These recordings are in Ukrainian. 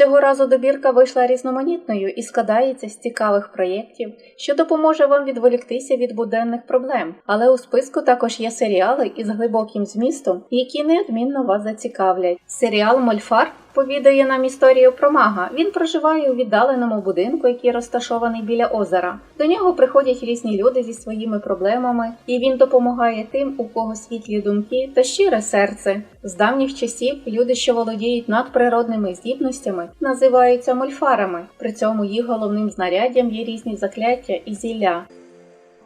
Цього разу добірка вийшла різноманітною і складається з цікавих проєктів, що допоможе вам відволіктися від буденних проблем. Але у списку також є серіали із глибоким змістом, які неодмінно вас зацікавлять. Серіал Мольфар повідає нам історію про мага. Він проживає у віддаленому будинку, який розташований біля озера. До нього приходять різні люди зі своїми проблемами, і він допомагає тим, у кого світлі думки та щире серце. З давніх часів люди, що володіють надприродними здібностями, називаються мольфарами. При цьому їх головним знаряддям є різні закляття і зілля.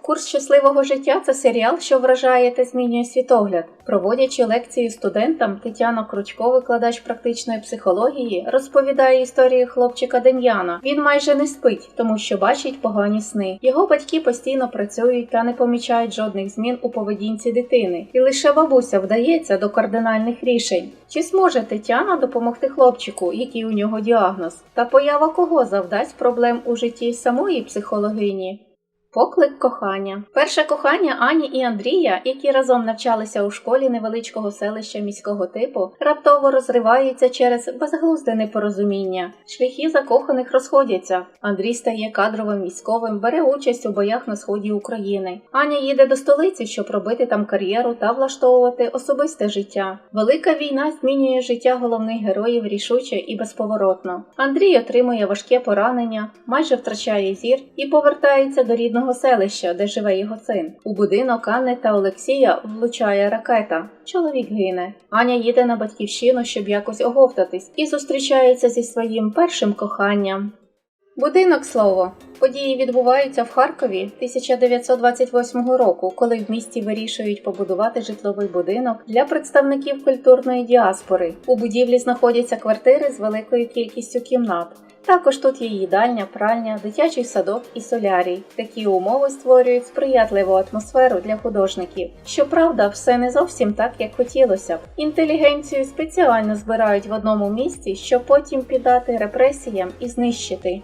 Курс щасливого життя це серіал, що вражає та змінює світогляд. Проводячи лекції студентам, Тетяна Кручко, викладач практичної психології, розповідає історію хлопчика Дем'яна. Він майже не спить, тому що бачить погані сни. Його батьки постійно працюють та не помічають жодних змін у поведінці дитини, і лише бабуся вдається до кардинальних рішень. Чи зможе Тетяна допомогти хлопчику, який у нього діагноз, та поява кого завдасть проблем у житті самої психологині? Поклик кохання. Перше кохання Ані і Андрія, які разом навчалися у школі невеличкого селища міського типу, раптово розриваються через безглузде непорозуміння. Шляхи закоханих розходяться. Андрій стає кадровим військовим, бере участь у боях на сході України. Аня їде до столиці, щоб робити там кар'єру та влаштовувати особисте життя. Велика війна змінює життя головних героїв рішуче і безповоротно. Андрій отримує важке поранення, майже втрачає зір і повертається до рідного селища, де живе його син. У будинок Анни та Олексія влучає ракета. Чоловік гине. Аня їде на батьківщину, щоб якось оговтатись, і зустрічається зі своїм першим коханням. Будинок слово. Події відбуваються в Харкові 1928 року, коли в місті вирішують побудувати житловий будинок для представників культурної діаспори. У будівлі знаходяться квартири з великою кількістю кімнат. Також тут є їдальня, пральня, дитячий садок і солярій. Такі умови створюють сприятливу атмосферу для художників. Щоправда, все не зовсім так, як хотілося б. Інтелігенцію спеціально збирають в одному місці, щоб потім піддати репресіям і знищити.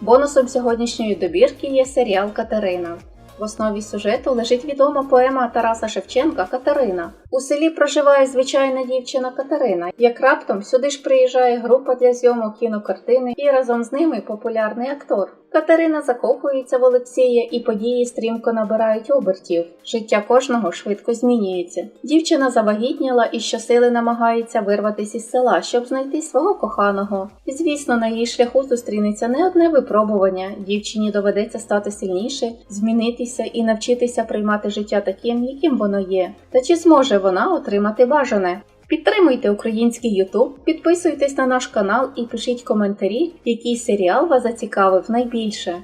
Бонусом сьогоднішньої добірки є серіал Катерина. В основі сюжету лежить відома поема Тараса Шевченка Катерина. У селі проживає звичайна дівчина Катерина, як раптом сюди ж приїжджає група для зйомок кінокартини і разом з ними популярний актор. Катерина закохується в Олексія і події стрімко набирають обертів. Життя кожного швидко змінюється. Дівчина завагітніла і щосили намагається вирватися із села, щоб знайти свого коханого. Звісно, на її шляху зустрінеться не одне випробування. Дівчині доведеться стати сильніше, змінитися і навчитися приймати життя таким, яким воно є. Та чи вона отримати бажане? Підтримуйте український YouTube, підписуйтесь на наш канал і пишіть коментарі, який серіал вас зацікавив найбільше.